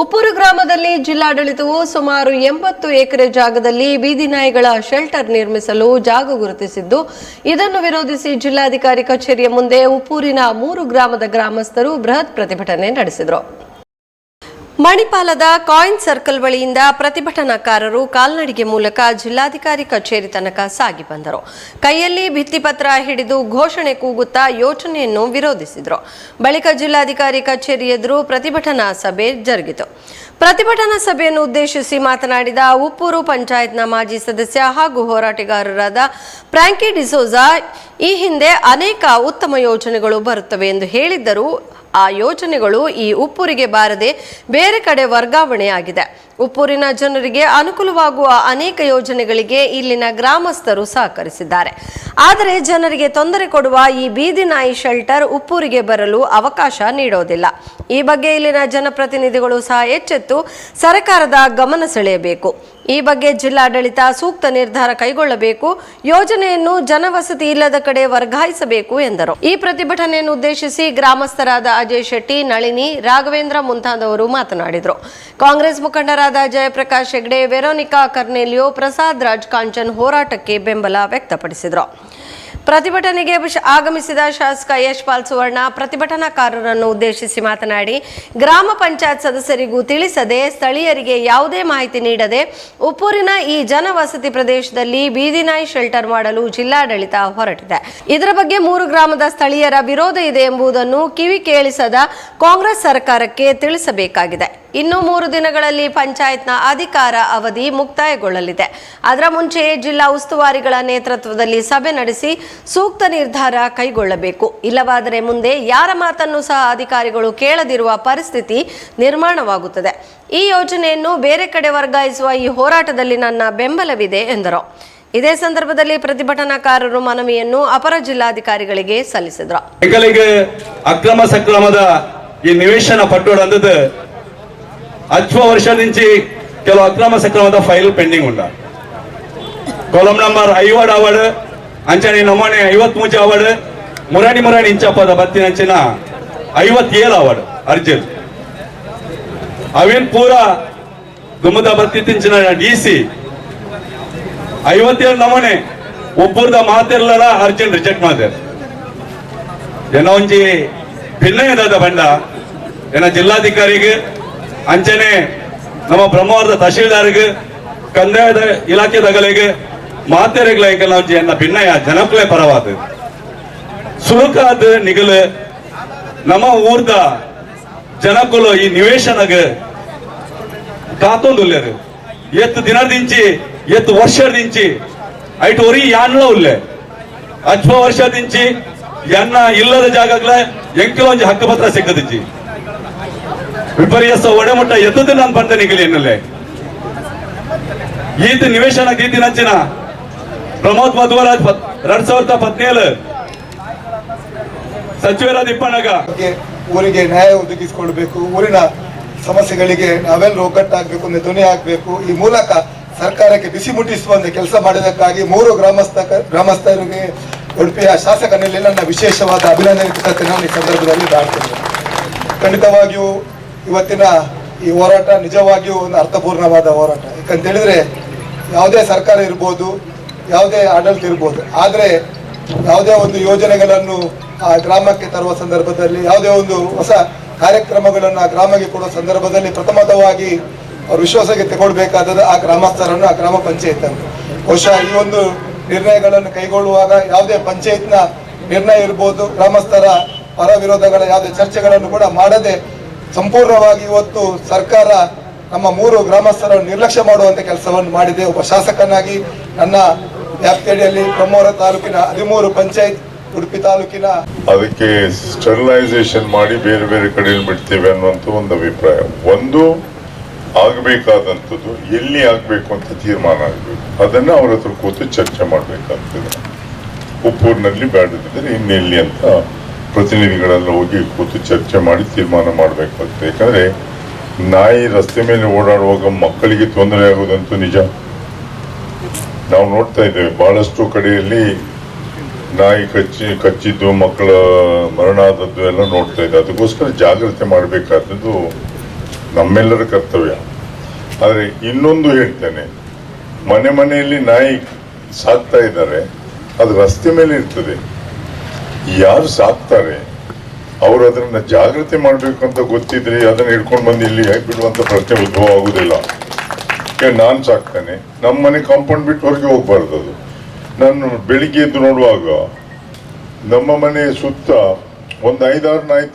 ಉಪ್ಪೂರು ಗ್ರಾಮದಲ್ಲಿ ಜಿಲ್ಲಾಡಳಿತವು ಸುಮಾರು ಎಂಬತ್ತು ಎಕರೆ ಜಾಗದಲ್ಲಿ ಬೀದಿ ನಾಯಿಗಳ ಶೆಲ್ಟರ್ ನಿರ್ಮಿಸಲು ಜಾಗ ಗುರುತಿಸಿದ್ದು, ಇದನ್ನು ವಿರೋಧಿಸಿ ಜಿಲ್ಲಾಧಿಕಾರಿ ಕಚೇರಿಯ ಮುಂದೆ ಉಪ್ಪೂರಿನ ಮೂರು ಗ್ರಾಮದ ಗ್ರಾಮಸ್ಥರು ಬೃಹತ್ ಪ್ರತಿಭಟನೆ ನಡೆಸಿದರು. ಮಣಿಪಾಲದ ಕಾಯಿನ್ ಸರ್ಕಲ್ ಬಳಿಯಿಂದ ಪ್ರತಿಭಟನಾಕಾರರು ಕಾಲ್ನಡಿಗೆ ಮೂಲಕ ಜಿಲ್ಲಾಧಿಕಾರಿ ಕಚೇರಿ ತನಕ ಸಾಗಿ ಬಂದರು. ಕೈಯಲ್ಲಿ ಭಿತ್ತಿಪತ್ರ ಹಿಡಿದು ಘೋಷಣೆ ಕೂಗುತ್ತಾ ಯೋಜನೆಯನ್ನು ವಿರೋಧಿಸಿದರು. ಬಳಿಕ ಜಿಲ್ಲಾಧಿಕಾರಿ ಕಚೇರಿ ಎದುರು ಪ್ರತಿಭಟನಾ ಸಭೆ ಜರುಗಿತು. ಪ್ರತಿಭಟನಾ ಸಭೆಯನ್ನು ಉದ್ದೇಶಿಸಿ ಮಾತನಾಡಿದ ಉಪ್ಪೂರು ಪಂಚಾಯತ್ನ ಮಾಜಿ ಸದಸ್ಯ ಹಾಗೂ ಹೋರಾಟಗಾರರಾದ ಫ್ರಾಂಕಿ ಡಿಸೋಜಾ, ಈ ಹಿಂದೆ ಅನೇಕ ಉತ್ತಮ ಯೋಜನೆಗಳು ಬರುತ್ತವೆ ಎಂದು ಹೇಳಿದ್ದರು ಆ ಯೋಜನೆಗಳು ಈ ಉಪ್ಪುರಿಗೆ ಬಾರದೆ ಬೇರೆ ಕಡೆ ವರ್ಗಾವಣೆಯಾಗಿದೆ. ಉಪ್ಪೂರಿನ ಜನರಿಗೆ ಅನುಕೂಲವಾಗುವ ಅನೇಕ ಯೋಜನೆಗಳಿಗೆ ಇಲ್ಲಿನ ಗ್ರಾಮಸ್ಥರು ಸಹಕರಿಸಿದ್ದಾರೆ. ಆದರೆ ಜನರಿಗೆ ತೊಂದರೆ ಕೊಡುವ ಈ ಬೀದಿ ನಾಯಿ ಶೆಲ್ಟರ್ ಉಪ್ಪೂರಿಗೆ ಬರಲು ಅವಕಾಶ ನೀಡೋದಿಲ್ಲ. ಈ ಬಗ್ಗೆ ಇಲ್ಲಿನ ಜನಪ್ರತಿನಿಧಿಗಳು ಸಹ ಎಚ್ಚೆತ್ತು ಸರ್ಕಾರದ ಗಮನ ಸೆಳೆಯಬೇಕು. ಈ ಬಗ್ಗೆ ಜಿಲ್ಲಾಡಳಿತ ಸೂಕ್ತ ನಿರ್ಧಾರ ಕೈಗೊಳ್ಳಬೇಕು. ಯೋಜನೆಯನ್ನು ಜನವಸತಿ ಇಲ್ಲದ ಕಡೆ ವರ್ಗಾಯಿಸಬೇಕು ಎಂದರು. ಈ ಪ್ರತಿಭಟನೆಯನ್ನು ಉದ್ದೇಶಿಸಿ ಗ್ರಾಮಸ್ಥರಾದ ಅಜಯ್ ಶೆಟ್ಟಿ, ನಳಿನಿ, ರಾಘವೇಂದ್ರ ಮುಂತಾದವರು ಮಾತನಾಡಿದರು. ಕಾಂಗ್ರೆಸ್ ಮುಖಂಡರಾದ ಜಯಪ್ರಕಾಶ್ ಹೆಗ್ಡೆ, ವೆರೋನಿಕಾ ಕರ್ನೇಲಿಯೋ, ಪ್ರಸಾದ್ ರಾಜ್ ಕಾಂಚನ್ ಹೋರಾಟಕ್ಕೆ ಬೆಂಬಲ ವ್ಯಕ್ತಪಡಿಸಿದರು. ಪ್ರತಿಭಟನೆಗೆ ಆಗಮಿಸಿದ ಶಾಸಕ ಯಶ್ಪಾಲ್ ಸುವರ್ಣ ಪ್ರತಿಭಟನಾಕಾರರನ್ನು ಉದ್ದೇಶಿಸಿ ಮಾತನಾಡಿ, ಗ್ರಾಮ ಪಂಚಾಯತ್ ಸದಸ್ಯರಿಗೂ ತಿಳಿಸದೆ ಸ್ಥಳೀಯರಿಗೆ ಯಾವುದೇ ಮಾಹಿತಿ ನೀಡದೆ ಉಪ್ಪೂರಿನ ಈ ಜನವಸತಿ ಪ್ರದೇಶದಲ್ಲಿ ಬೀದಿನಾಯಿ ಶೆಲ್ಟರ್ ಮಾಡಲು ಜಿಲ್ಲಾಡಳಿತ ಹೊರಟಿದೆ. ಇದರ ಬಗ್ಗೆ ಮೂರು ಗ್ರಾಮದ ಸ್ಥಳೀಯರ ವಿರೋಧ ಇದೆ ಎಂಬುದನ್ನು ಕಿವಿ ಕೇಳಿಸದ ಕಾಂಗ್ರೆಸ್ ಸರ್ಕಾರಕ್ಕೆ ತಿಳಿಸಬೇಕಾಗಿದೆ. ಇನ್ನು ಮೂರು ದಿನಗಳಲ್ಲಿ ಪಂಚಾಯತ್ನ ಅಧಿಕಾರ ಅವಧಿ ಮುಕ್ತಾಯಗೊಳ್ಳಲಿದೆ. ಅದರ ಮುಂಚೆಯೇ ಜಿಲ್ಲಾ ಉಸ್ತುವಾರಿಗಳ ನೇತೃತ್ವದಲ್ಲಿ ಸಭೆ ನಡೆಸಿ ಸೂಕ್ತ ನಿರ್ಧಾರ ಕೈಗೊಳ್ಳಬೇಕು. ಇಲ್ಲವಾದರೆ ಮುಂದೆ ಯಾರ ಮಾತನ್ನು ಸಹ ಅಧಿಕಾರಿಗಳು ಕೇಳದಿರುವ ಪರಿಸ್ಥಿತಿ ನಿರ್ಮಾಣವಾಗುತ್ತದೆ. ಈ ಯೋಜನೆಯನ್ನು ಬೇರೆ ಕಡೆ ವರ್ಗಾಯಿಸುವ ಈ ಹೋರಾಟದಲ್ಲಿ ನನ್ನ ಬೆಂಬಲವಿದೆ ಎಂದರು. ಇದೇ ಸಂದರ್ಭದಲ್ಲಿ ಪ್ರತಿಭಟನಾಕಾರರು ಮನವಿಯನ್ನು ಅಪರ ಜಿಲ್ಲಾಧಿಕಾರಿಗಳಿಗೆ ಸಲ್ಲಿಸಿದರು. ಅಕ್ರಮ ಸಕ್ರಮದ ಈ ನಿವೇಶನ ಪಟ್ಟೋಡು ಹಚ್ಚುವ ವರ್ಷ నుంచి ಕೆಲವು ಅಕ್ರಮ ಸಕ್ರಮದ ಫೈಲ್ ಪೆಂಡಿಂಗ್ ಉಂಡ ಕಾಲಮ್ ನಂಬರ್ ಐವಡ್ ಅವಡ್, ಅಂಚನೆ ನಮೂನೆ ಐವತ್ ಮೂಜ ಅವಡ್, ಮುರಾಣಿ ಮುರಾಣಿ ಇಂಚಪ್ಪದ ಬತ್ತಿನ ಅಂಚಿನ ಐವತ್ತೇಳು ಅವಡ್ ಅರ್ಜಿ ಅವೇನ್ ಪೂರ ದುಮ್ಮದ ಬತ್ತಿತ್ತಿಂಚಿನ ಡಿ ಸಿ. ಐವತ್ತೇಳು ನಮೂನೆ ಒಬ್ಬರದ ಮಾತಿರ್ಲಲ್ಲ ಅರ್ಜುನ್ ರಿಜೆಕ್ಟ್ ಮಾಡಿದೆ. ಏನೋ ಒಂಜಿ ಭಿನ್ನ ಇದಾದ ಬಂಡ. ಏನ ಜಿಲ್ಲಾಧಿಕಾರಿಗೆ ಅಂಚನೆ ನಮ್ಮ ಬ್ರಹ್ಮವಾರದ ತಹಶೀಲ್ದಾರ್ಗೆ, ಕಂದಾಯದ ಇಲಾಖೆದಗಳಿಗೆ ಮಾತೆರೆಗಳ ಒಂಜಿ ಎನ್ನ ಭಿನ್ನಯ ಜನಪ್ರಿಯ ಪರವಾದ ಸುರುಕಾದ ನಿಗಲು, ನಮ್ಮ ಊರ್ದ ಜನಕುಲು ಈ ನಿವೇಶನಗ ಕಾತೊಂದುಲ್ಲೆರು ಎತ್ತು ದಿನದಿಂಚಿ ಎತ್ತು ವರ್ಷದಿಂಚಿ ಐಟ್ ಒರಿ ಯಾನ್ಲ ಉಲ್ಲೆ. ಹಚ್ಚ ವರ್ಷ ದಿಂಚಿ ಎನ್ನ ಇಲ್ಲದ ಜಾಗಗಳ ಎಂಕೆ ಹಕ್ಕು ಪತ್ರ ಸಿಕ್ಕದಿಜ್ಜಿ ವಿಪರ್ಯಾಸ ಒಡೆಮಟ್ಟ ಎದ್ದದ್ದು ನಾನು ಬರ್ತೇನೆ ನಿಗಲಿ ಎನ್ನಲೆ ಈತ ನಿವೇಶನ ಗೀತಿ ನಂಚಿನ ಪ್ರಮೋದ್ ಮಧ್ವರಾಜ್ ಎರಡ್ ಸಾವಿರದ ಹದಿನೇಳು. ಸಚಿವರಾದ ಇಪ್ಪಣ್ಣಗ. ಊರಿಗೆ ನ್ಯಾಯ ಒದಗಿಸಿಕೊಡ್ಬೇಕು ಊರಿನ ಸಮಸ್ಯೆಗಳಿಗೆ ನಾವೆಲ್ಲರೂ ಒಗ್ಗಟ್ಟಾಗಬೇಕು, ಒಂದು ಧ್ವನಿ ಆಗಬೇಕು ಈ ಮೂಲಕ ಸರ್ಕಾರಕ್ಕೆ ಬಿಸಿ ಮುಟ್ಟಿಸುವ ಒಂದು ಕೆಲಸ ಮಾಡಿದಕ್ಕಾಗಿ ಮೂರು ಗ್ರಾಮಸ್ಥ ಗ್ರಾಮಸ್ಥರಿಗೆ ಉಡುಪಿಯ ಶಾಸಕನಲ್ಲಿ ನನ್ನ ವಿಶೇಷವಾದ ಅಭಿನಂದನೆ ಕೃತಜ್ಞತೆ ನಾನು ಈ ಸಂದರ್ಭದಲ್ಲಿ ಮಾಡ್ತೇನೆ. ಖಂಡಿತವಾಗಿಯೂ ಇವತ್ತಿನ ಈ ಹೋರಾಟ ನಿಜವಾಗಿಯೂ ಒಂದು ಅರ್ಥಪೂರ್ಣವಾದ ಹೋರಾಟ. ಯಾಕಂತ ಹೇಳಿದ್ರೆ ಯಾವುದೇ ಸರ್ಕಾರ ಇರ್ಬೋದು, ಯಾವುದೇ ಆಡಳಿತ ಇರ್ಬೋದು, ಆದರೆ ಯಾವುದೇ ಒಂದು ಯೋಜನೆಗಳನ್ನು ಆ ಗ್ರಾಮಕ್ಕೆ ತರುವ ಸಂದರ್ಭದಲ್ಲಿ, ಯಾವುದೇ ಒಂದು ಹೊಸ ಕಾರ್ಯಕ್ರಮಗಳನ್ನು ಆ ಗ್ರಾಮಕ್ಕೆ ಕೊಡುವ ಸಂದರ್ಭದಲ್ಲಿ ಪ್ರಥಮತವಾಗಿ ಅವರು ವಿಶ್ವಾಸಕ್ಕೆ ತಗೊಳ್ಬೇಕಾದದ್ದು ಆ ಗ್ರಾಮಸ್ಥರನ್ನು, ಆ ಗ್ರಾಮ ಪಂಚಾಯತ್ ಅಂತ ಬಹುಶಃ ಈ ಒಂದು ನಿರ್ಣಯಗಳನ್ನು ಕೈಗೊಳ್ಳುವಾಗ ಯಾವುದೇ ಪಂಚಾಯತ್ನ ನಿರ್ಣಯ ಇರ್ಬೋದು, ಗ್ರಾಮಸ್ಥರ ಪರ ವಿರೋಧಗಳ ಯಾವುದೇ ಚರ್ಚೆಗಳನ್ನು ಕೂಡ ಮಾಡದೆ ಸಂಪೂರ್ಣವಾಗಿ ಇವತ್ತು ಸರ್ಕಾರ ನಮ್ಮ ಮೂರು ಗ್ರಾಮಸ್ಥರನ್ನು ನಿರ್ಲಕ್ಷ್ಯ ಮಾಡುವಂತ ಕೆಲಸವನ್ನು ಮಾಡಿದೆ. ಒಬ್ಬ ಶಾಸಕನಾಗಿ ನನ್ನ ವ್ಯಾಪ್ತಿಯಡಿಯಲ್ಲಿ ಬ್ರಹ್ಮೋರ ತಾಲೂಕಿನ ಹದಿಮೂರು ಪಂಚಾಯತ್, ಉಡುಪಿ ತಾಲೂಕಿನ ಅದಕ್ಕೆ ಸ್ಟೆರಿಲೈಸೇಷನ್ ಮಾಡಿ ಬೇರೆ ಬೇರೆ ಕಡೆಯಲ್ಲಿ ಬಿಡ್ತೇವೆ ಅನ್ನುವಂಥ ಒಂದು ಅಭಿಪ್ರಾಯ. ಒಂದು, ಆಗಬೇಕಾದಂಥದ್ದು, ಎಲ್ಲಿ ಆಗಬೇಕು ಅಂತ ತೀರ್ಮಾನ ಆಗಬೇಕು. ಅದನ್ನು ಅವರ ಹತ್ರ ಕೂತು ಚರ್ಚೆ ಮಾಡಬೇಕಾಗ್ತದೆ. ಉಪ್ಪೂರಿನಲ್ಲಿ ಬೇಡದಿದ್ದರೆ ಇನ್ನೆಲ್ಲಿ ಅಂತ ಪ್ರತಿನಿಧಿಗಳೆಲ್ಲ ಹೋಗಿ ಕೂತು ಚರ್ಚೆ ಮಾಡಿ ತೀರ್ಮಾನ ಅಂತ. ಯಾಕಂದ್ರೆ ನಾಯಿ ರಸ್ತೆ ಮೇಲೆ ಓಡಾಡುವಾಗ ಮಕ್ಕಳಿಗೆ ತೊಂದರೆ ಆಗೋದಂತೂ ನಿಜ. ನಾವು ನೋಡ್ತಾ ಇದ್ದೇವೆ, ಬಹಳಷ್ಟು ಕಡೆಯಲ್ಲಿ ನಾಯಿ ಕಚ್ಚಿ, ಕಚ್ಚಿದ್ದು, ಮಕ್ಕಳ ಮರಣ ಆದದ್ದು ಎಲ್ಲ ನೋಡ್ತಾ ಇದ್ದೆ ಅದಕ್ಕೋಸ್ಕರ ಜಾಗ್ರತೆ ಮಾಡಬೇಕಾದದ್ದು ನಮ್ಮೆಲ್ಲರ ಕರ್ತವ್ಯ. ಆದರೆ ಇನ್ನೊಂದು ಹೇಳ್ತೇನೆ, ಮನೆ ಮನೆಯಲ್ಲಿ ನಾಯಿ ಸಾಕ್ತಾ ಇದ್ದಾರೆ, ಅದು ರಸ್ತೆ ಮೇಲೆ ಇರ್ತದೆ. ಯಾರು ಸಾಕ್ತಾರೆ? ಅವರು ಅದನ್ನ ಜಾಗೃತಿ ಮಾಡಬೇಕು ಅಂತ ಗೊತ್ತಿದ್ರೆ ಅದನ್ನ ಹಿಡ್ಕೊಂಡು ಬಂದು ಇಲ್ಲಿ ಬಿಡುವಂತ ಪ್ರಶ್ನೆ ಉದ್ಭವ ಆಗುದಿಲ್ಲ. ನಾನು ಸಾಕ್ತೇನೆ. ನಮ್ಮ ಮನೆ ಕಾಂಪೌಂಡ್ ಬಿಟ್ಟು ಹೊರಗೆ ಹೋಗ್ಬಾರ್ದು ಅದು. ನಾನು ಬೆಳಿಗ್ಗೆ ಎದ್ದು ನೋಡುವಾಗ ನಮ್ಮ ಮನೆ ಸುತ್ತ ಒಂದು ಐದಾರು ನಾಯಿ